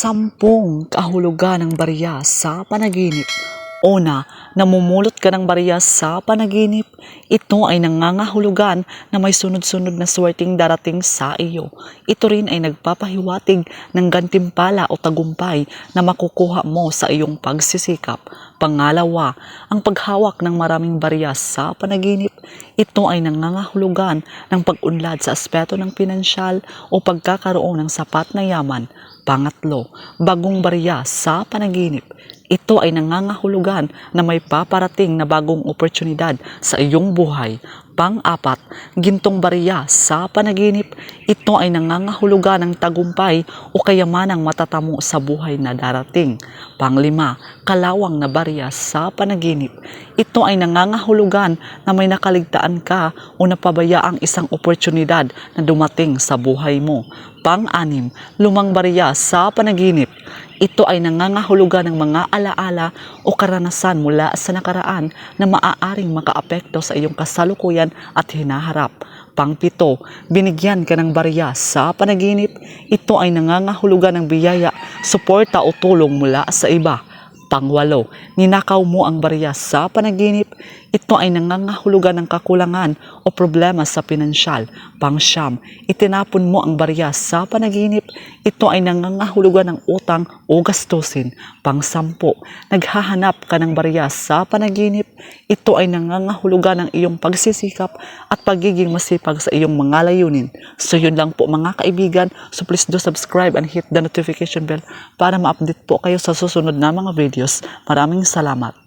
Sampung kahulugan ng barya sa panaginip. Una, namumulot ka ng barya sa panaginip. Ito ay nangangahulugan na may sunod-sunod na swerteng darating sa iyo. Ito rin ay nagpapahiwatig ng gantimpala o tagumpay na makukuha mo sa iyong pagsisikap. Pangalawa, ang paghawak ng maraming barya sa panaginip. Ito ay nangangahulugan ng pag-unlad sa aspeto ng pinansyal o pagkakaroon ng sapat na yaman. Pangatlo, bagong barya sa panaginip. Ito ay nangangahulugan na may paparating na bagong oportunidad sa iyong buhay. Pang-apat, gintong barya sa panaginip. Ito ay nangangahulugan ng tagumpay o kayamanang matatamo sa buhay na darating. Panglima, kalawang na barya sa panaginip. Ito ay nangangahulugan na may nakaligtaan ka o napabayaang isang oportunidad na dumating sa buhay mo. Pang-anim, lumang barya sa panaginip. Ito ay nangangahulugan ng mga alaala o karanasan mula sa nakaraan na maaaring makaapekto sa iyong kasalukuyan at hinaharap. Pangpito, binigyan ka ng barya sa panaginip. Ito ay nangangahulugan ng biyaya, suporta o tulong mula sa iba. Pangwalo, ninakaw mo ang barya sa panaginip. Ito ay nangangahulugan ng kakulangan o problema sa pinansyal. Pangsyam, itinapon mo ang barya sa panaginip. Ito ay nangangahulugan ng utang o gastusin. Pangsampo, naghahanap ka ng barya sa panaginip. Ito ay nangangahulugan ng iyong pagsisikap at pagiging masipag sa iyong mga layunin. So yun lang po mga kaibigan. So please do subscribe and hit the notification bell para ma-update po kayo sa susunod na mga videos. Maraming salamat.